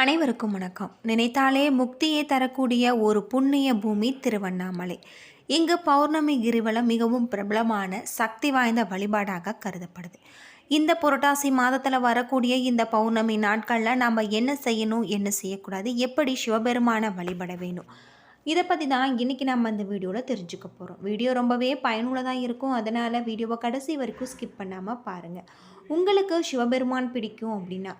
அனைவருக்கும் வணக்கம். நினைத்தாலே முக்தியை தரக்கூடிய ஒரு புண்ணிய பூமி திருவண்ணாமலை. இங்கு பௌர்ணமி கிரிவலம் மிகவும் பிரபலமான சக்தி வாய்ந்த வழிபாடாக கருதப்படுது. இந்த புரட்டாசி மாதத்தில் வரக்கூடிய இந்த பௌர்ணமி நாட்களில் நம்ம என்ன செய்யணும் என்ன செய்யக்கூடாது எப்படி சிவபெருமானை வழிபட வேணும் இதை பற்றி தான் இன்றைக்கி நம்ம இந்த வீடியோவில் தெரிஞ்சுக்க போகிறோம் வீடியோ ரொம்பவே பயனுள்ளதாக இருக்கும். அதனால் வீடியோவை கடைசி வரைக்கும் ஸ்கிப் பண்ணாமல் பாருங்கள் உங்களுக்கு சிவபெருமான் பிடிக்கும் அப்படின்னா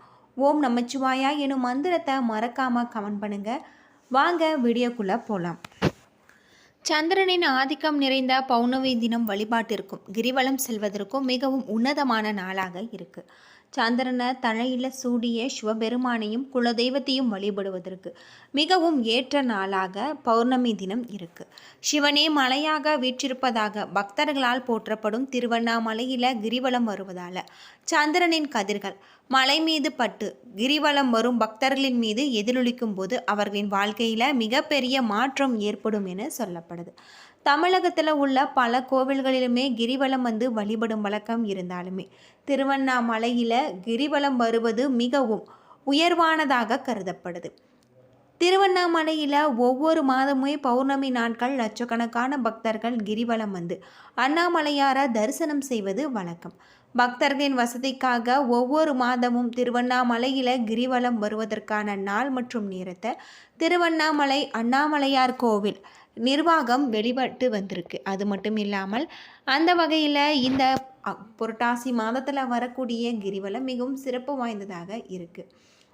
ஓம் நமச்சிவாயா எனும் மந்திரத்தை மறக்காமல் கமெண்ட் பண்ணுங்கள் வாங்க வீடியோக்குள்ளே போகலாம் சந்திரனின் ஆதிக்கம் நிறைந்த பௌர்ணமி தினம் வழிபாட்டிற்கும் கிரிவலம் செல்வதற்கும் மிகவும் உன்னதமான நாளாக இருக்கு. சந்திரனை தலையில் சூடிய சிவபெருமானையும் குலதெய்வத்தையும் வழிபடுவதற்கு மிகவும் ஏற்ற நாளாக பௌர்ணமி தினம் இருக்கு. சிவனே மலையாக வீற்றிருப்பதாக பக்தர்களால் போற்றப்படும் திருவண்ணாமலையில் கிரிவலம் வருவதால சந்திரனின் கதிர்கள் மலை மீது பட்டு கிரிவலம் வரும் பக்தர்களின் மீது எதிரொலிக்கும் போது அவர்களின் வாழ்க்கையில் மிகப்பெரிய மாற்றம் ஏற்படும் என சொல்லப்படுது. தமிழகத்தில் உள்ள பல கோவில்களிலுமே கிரிவலம் வந்து வழிபடும் வழக்கம் இருந்தாலுமே திருவண்ணாமலையில் கிரிவலம் வருவது மிகவும் உயர்வானதாக கருதப்படுது. திருவண்ணாமலையில் ஒவ்வொரு மாதமுமே பௌர்ணமி நாட்கள் லட்சக்கணக்கான பக்தர்கள் கிரிவலம் வந்து அண்ணாமலையாரை தரிசனம் செய்வது வழக்கம். பக்தர்களின் வசதிக்காக ஒவ்வொரு மாதமும் திருவண்ணாமலையில் கிரிவலம் வருவதற்கான நாள் மற்றும் நேரத்தை திருவண்ணாமலை அண்ணாமலையார் கோவில் நிர்வாகம் வெளிப்பட்டு வந்திருக்கு. அது மட்டும் இல்லாமல் அந்த வகையில் இந்த புரட்டாசி மாதத்தில் வரக்கூடிய கிரிவலம் மிகவும் சிறப்பு வாய்ந்ததாக இருக்குது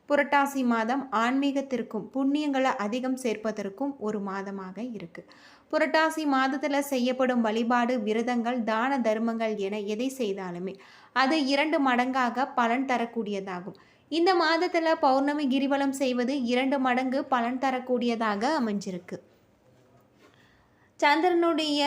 புரட்டாசி மாதம் ஆன்மீகத்திற்கும் புண்ணியங்களை அதிகம் சேர்ப்பதற்கும் ஒரு மாதமாக இருக்குது புரட்டாசி மாதத்தில் செய்யப்படும் வழிபாடு விரதங்கள் தான தர்மங்கள் என எதை செய்தாலுமே அது இரண்டு மடங்காக பலன் தரக்கூடியதாகும். இந்த மாதத்தில் பௌர்ணமி கிரிவலம் செய்வது இரண்டு மடங்கு பலன் தரக்கூடியதாக அமைஞ்சிருக்கு. சந்திரனுடைய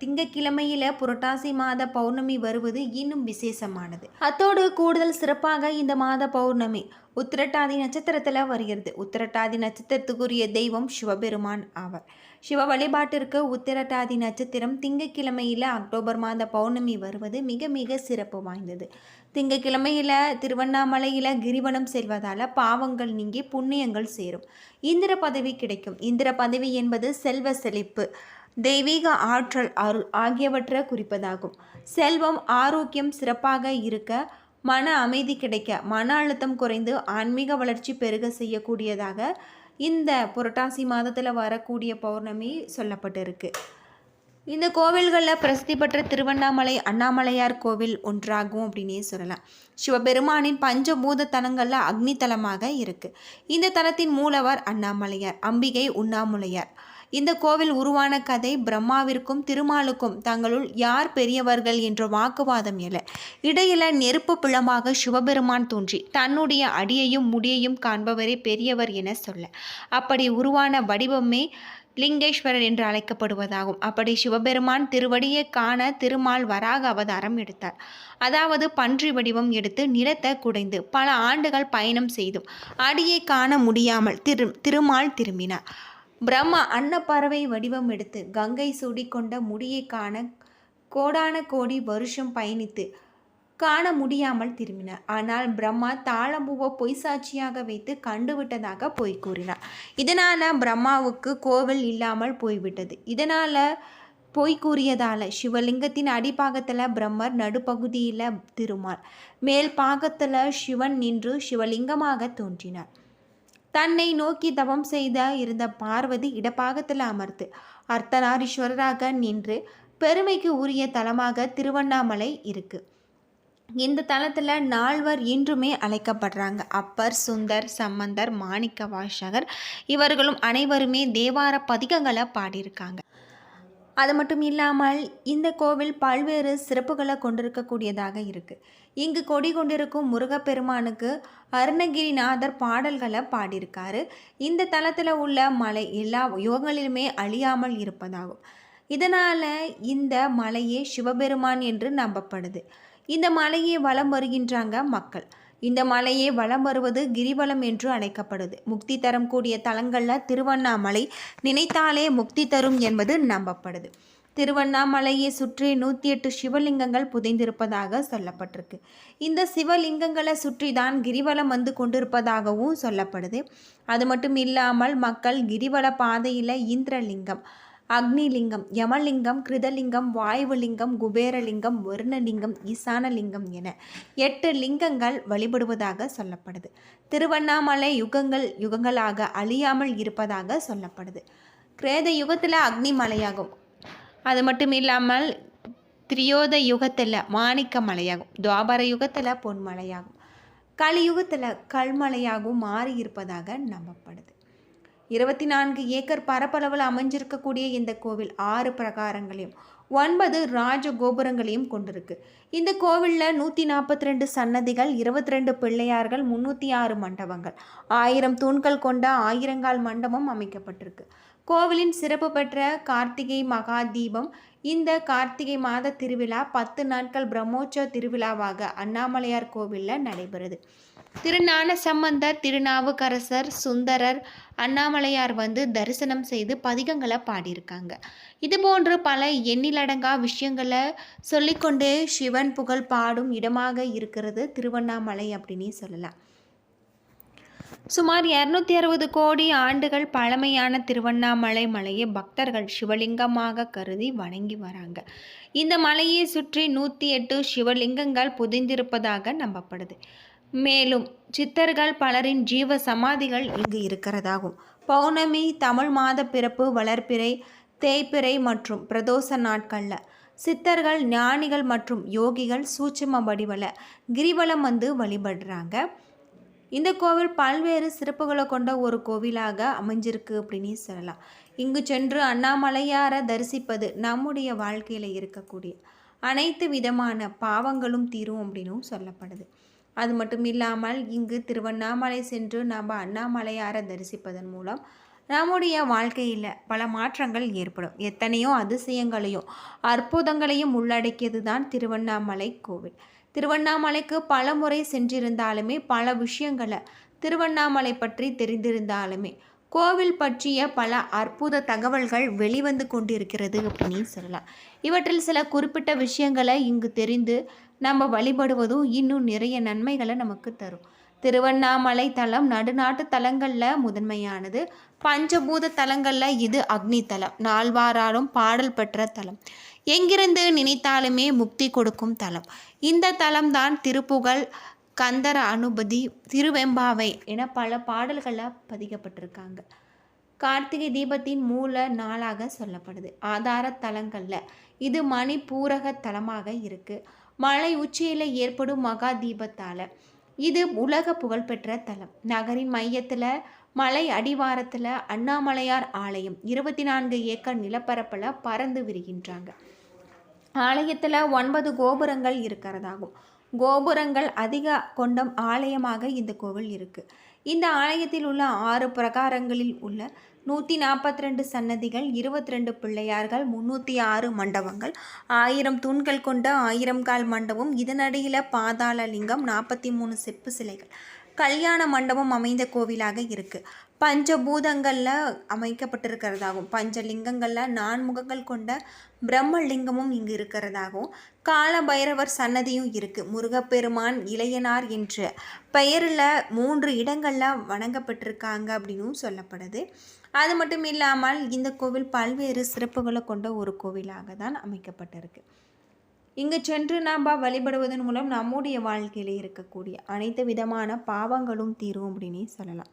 திங்கக்கிழமையில புரட்டாசி மாத பௌர்ணமி வருவது இன்னும் விசேஷமானது. அத்தோடு கூடுதல் சிறப்பாக இந்த மாத பௌர்ணமி உத்திரட்டாதி நட்சத்திரத்தில் வருகிறது. உத்திரட்டாதி நட்சத்திரத்துக்குரிய தெய்வம் சிவபெருமான் ஆவார். சிவ வழிபாட்டிற்கு உத்திரட்டாதி நட்சத்திரம் திங்கக்கிழமையில் அக்டோபர் மாத பௌர்ணமி வருவது மிக மிக சிறப்பு வாய்ந்தது. திங்கக்கிழமையில் திருவண்ணாமலையில் கிரிவனம் செல்வதால் பாவங்கள் நீங்கி புண்ணியங்கள் சேரும். இந்திர பதவி கிடைக்கும். இந்திர பதவி என்பது செல்வ செழிப்பு தெய்வீக ஆற்றல் அருள் ஆகியவற்றை குறிப்பதாகும். செல்வம் ஆரோக்கியம் சிறப்பாக இருக்க மன அமைதி கிடைக்க மன அழுத்தம் குறைந்து ஆன்மீக வளர்ச்சி பெருக செய்யக்கூடியதாக இந்த புரட்டாசி மாதத்தில் வரக்கூடிய பௌர்ணமி சொல்லப்பட்டிருக்கு. இந்த கோவில்களில் பிரசித்தி பெற்ற திருவண்ணாமலை அண்ணாமலையார் கோவில் ஒன்றாகும் அப்படின்னே சொல்லலாம். சிவபெருமானின் பஞ்சபூத தலங்களில் அக்னி தலமாக இருக்குது இந்த தலத்தின் மூலவர் அண்ணாமலையார் அம்பிகை உண்ணாமுலையார். இந்த கோவில் உருவான கதை பிரம்மாவிற்கும் திருமாலுக்கும் தங்களுள் யார் பெரியவர்கள் என்ற வாக்குவாதம் எழ. இடையில நெருப்பு பிளமாக சிவபெருமான் தோன்றி தன்னுடைய அடியையும் முடியையும் காண்பவரே பெரியவர் என சொல்ல. அப்படி உருவான வடிவமே லிங்கேஸ்வரர் என்று அழைக்கப்படுவதாகும். அப்படி சிவபெருமான் திருவடியை காண திருமால் வராக அவதாரம் எடுத்தார். அதாவது பன்றி வடிவம் எடுத்து நிலத்தை குடைந்து பல ஆண்டுகள் பயணம் செய்தும் அடியை காண முடியாமல் திரு திருமால் திரும்பினார். பிரம்மா அன்னப்பறவை வடிவம் எடுத்து கங்கை சூடிக்கொண்ட முடியை காண கோடான கோடி வருஷம் பயணித்து காண முடியாமல் திரும்பினார். ஆனால் பிரம்மா தாளம்பூவை பொய் சாட்சியாக வைத்து கண்டுவிட்டதாக பொய் கூறினார். இதனால் பிரம்மாவுக்கு கோவில் இல்லாமல் போய்விட்டது. இதனால் பொய் கூறியதால் சிவலிங்கத்தின் அடிப்பாகத்தில் பிரம்மர் நடுப்பகுதியில் திருமால். மேல் பாகத்தில் சிவன் நின்று சிவலிங்கமாக தோன்றினார். தன்னை நோக்கி தவம் செய்த இருந்த பார்வதி இடப்பாகத்தில் அமர்த்து அர்த்தநாரீஸ்வரராக நின்று பெருமைக்கு உரிய தலமாக திருவண்ணாமலை இருக்குது இந்த தலத்தில் நால்வர் இன்றுமே அழைக்கப்படுறாங்க. அப்பர் சுந்தர் சம்பந்தர் மாணிக்க வாசகர் இவர்களும் அனைவருமே தேவார பதிகங்களை பாடியிருக்காங்க. அது மட்டும் இல்லாமல் இந்த கோவில் பல்வேறு சிறப்புகளை கொண்டிருக்கக்கூடியதாக இருக்குது இங்கு கொடி கொண்டிருக்கும் முருகப்பெருமானுக்கு அருணகிரிநாதர் பாடல்களை பாடியிருக்காரு. இந்த தலத்தில் உள்ள மலை எல்லா யோகங்களிலுமே அழியாமல் இருப்பதாகும். இதனால் இந்த மலையே சிவபெருமான் என்று நம்பப்படுது. இந்த மலையை வலம் வருகின்றாங்க மக்கள். இந்த மலையே வலம் வருவது கிரிவலம் என்று அழைக்கப்படுது. முக்தி தரம் கூடிய தலங்களில் திருவண்ணாமலை நினைத்தாலே முக்தி தரும் என்பது நம்பப்படுது. திருவண்ணாமலையை சுற்றி நூற்றி எட்டு சிவலிங்கங்கள் புதைந்திருப்பதாக சொல்லப்பட்டிருக்கு. இந்த சிவலிங்கங்களை சுற்றி தான் கிரிவலம் வந்து கொண்டிருப்பதாகவும் சொல்லப்படுது. அது மட்டும் இல்லாமல் மக்கள் கிரிவல பாதையில் இந்திரலிங்கம் அக்னிலிங்கம் யமலிங்கம் கிருதலிங்கம் வாயுலிங்கம் குபேரலிங்கம் வருணலிங்கம் ஈசானலிங்கம் என எட்டு லிங்கங்கள் வழிபடுவதாக சொல்லப்படுது. திருவண்ணாமலை யுகங்கள் யுகங்களாக அழியாமல் இருப்பதாக சொல்லப்படுது. கிரேத யுகத்தில் அக்னி மலையாகும். அது மட்டும் இல்லாமல் திரியோத யுகத்தில் மாணிக்க மலையாகும். துவாபர யுகத்தில் பொன்மலையாகும். கலியுகத்தில் கல்மலையாகவும் மாறி இருப்பதாக நம்பப்படுது. இருபத்தி நான்கு ஏக்கர் பரப்பளவில் அமைஞ்சிருக்கக்கூடிய இந்த கோவில் ஆறு பிரகாரங்களையும் ஒன்பது ராஜ கோபுரங்களையும் கொண்டிருக்கு. இந்த கோவிலில் நூற்றி நாற்பத்தி ரெண்டு சன்னதிகள் இருபத்தி ரெண்டு பிள்ளையார்கள் முந்நூற்றி ஆறு மண்டபங்கள் ஆயிரம் தூண்கள் கொண்ட ஆயிரங்கால் மண்டபம் அமைக்கப்பட்டிருக்கு. கோவிலின் சிறப்பு பெற்ற கார்த்திகை மகா தீபம் இந்த கார்த்திகை மாத திருவிழா பத்து நாட்கள் பிரம்மோற்சவ திருவிழாவாக அண்ணாமலையார் கோவிலில் நடைபெறுது. திருஞான சம்பந்தர் திருநாவுக்கரசர் சுந்தரர் அண்ணாமலையார் வந்து தரிசனம் செய்து பதிகங்களை பாடியிருக்காங்க. இது போன்று பல எண்ணிலடங்கா விஷயங்களை சொல்லிக்கொண்டே சிவன் புகழ் பாடும் இடமாக இருக்கிறது திருவண்ணாமலை அப்படின்னு சொல்லலாம். சுமார் இரநூத்தி அறுபது கோடி ஆண்டுகள் பழமையான திருவண்ணாமலை மலையை பக்தர்கள் சிவலிங்கமாக கருதி வணங்கி வராங்க. இந்த மலையை சுற்றி நூற்றி எட்டு சிவலிங்கங்கள் புதிந்திருப்பதாக நம்பப்படுது. மேலும் சித்தர்கள் பலரின் ஜீவ சமாதிகள் இங்கு இருக்கிறதாகும். பௌர்ணமி தமிழ் மாத பிறப்பு வளர்ப்பிறை தேய்பிறை மற்றும் பிரதோஷ நாட்களில். சித்தர்கள் ஞானிகள் மற்றும் யோகிகள் சூட்சும வடிவல கிரிவலம் வந்து வழிபடுறாங்க. இந்த கோவில் பல்வேறு சிறப்புகளை கொண்ட ஒரு கோவிலாக அமைஞ்சிருக்கு அப்படின்னு சொல்லலாம். இங்கு சென்று அண்ணாமலையாரை தரிசிப்பது நம்முடைய வாழ்க்கையில் இருக்கக்கூடிய அனைத்து விதமான பாவங்களும் தீரும் அப்படின்னும் சொல்லப்படுது. அது மட்டும் இல்லாமல் இங்கு திருவண்ணாமலை சென்று நாம் அண்ணாமலையாரை தரிசிப்பதன் மூலம் நம்முடைய வாழ்க்கையில் பல மாற்றங்கள் ஏற்படும். எத்தனையோ அதிசயங்களையும் அற்புதங்களையும் உள்ளடக்கியது தான் திருவண்ணாமலை கோவில். திருவண்ணாமலைக்கு பல முறை சென்றிருந்தாலுமே பல விஷயங்களை திருவண்ணாமலை பற்றி தெரிந்திருந்தாலுமே கோவில் பற்றிய பல அற்புத தகவல்கள் வெளிவந்து கொண்டிருக்கிறது அப்படின்னு சொல்லலாம். இவற்றில் சில குறிப்பிட்ட விஷயங்களை இங்கு தெரிந்து நம்ம வழிபடுவதும் இன்னும் நிறைய நன்மைகளை நமக்கு தரும். திருவண்ணாமலை தலம் நடுநாட்டு தலங்களில் முதன்மையானது. பஞ்சபூத தலங்களில் இது அக்னி தலம். நால்வாராலும் பாடல் பெற்ற தலம். எங்கிருந்து நினைத்தாலுமே முக்தி கொடுக்கும் தலம். இந்த தலம்தான் திருப்புகழ் கந்தர அனுபதி திருவெம்பாவை என பல பாடல்களில் பதிக்கப்பட்டிருக்காங்க. கார்த்திகை தீபத்தின் மூல நாளாக சொல்லப்படுது. ஆதார தலங்களில் இது மணிப்பூரக தலமாக இருக்குது மலை உச்சியில் ஏற்படும் மகா தீபத்தால் இது உலக புகழ்பெற்ற தலம். நகரின் மையத்தில் மலை அடிவாரத்தில் அண்ணாமலையார் ஆலயம் இருபத்தி நான்கு ஏக்கர் நிலப்பரப்பில் பறந்து விரிகின்றாங்க. ஆலயத்தில் ஒன்பது கோபுரங்கள் இருக்கிறதாகும். கோபுரங்கள் அதிக கொண்ட ஆலயமாக இந்த கோவில் இருக்குது இந்த ஆலயத்தில் உள்ள ஆறு பிரகாரங்களில் உள்ள நூற்றி நாற்பத்தி ரெண்டு சன்னதிகள் இருபத்தி ரெண்டு பிள்ளையார்கள் முந்நூற்றி ஆறு மண்டபங்கள் ஆயிரம் தூண்கள் கொண்ட ஆயிரம் கால் மண்டபம் இதனடியில் பாதாள லிங்கம் நாற்பத்தி மூணு செப்பு சிலைகள். கல்யாண மண்டபம் அமைந்த கோவிலாக இருக்குது பஞ்சபூதங்களில் அமைக்கப்பட்டிருக்கிறதாகவும் பஞ்சலிங்கங்களில் நான்முகங்கள் கொண்ட பிரம்மலிங்கமும் இங்கு இருக்கிறதாகவும் கால பைரவர் சன்னதியும் இருக்குது முருகப்பெருமான் இளையனார் என்ற பெயரில் மூன்று இடங்களில் வணங்கப்பட்டிருக்காங்க அப்படின்னும் சொல்லப்படுது. அது மட்டும் இல்லாமல் இந்த கோவில் பல்வேறு சிறப்புகளை கொண்ட ஒரு கோவிலாக தான் அமைக்கப்பட்டிருக்கு. இங்கு சென்று நாம் வழிபடுவதன் மூலம் நம்முடைய வாழ்க்கையில் இருக்கக்கூடிய அனைத்து விதமான பாவங்களும் தீரும் அப்படின்னு சொல்லலாம்.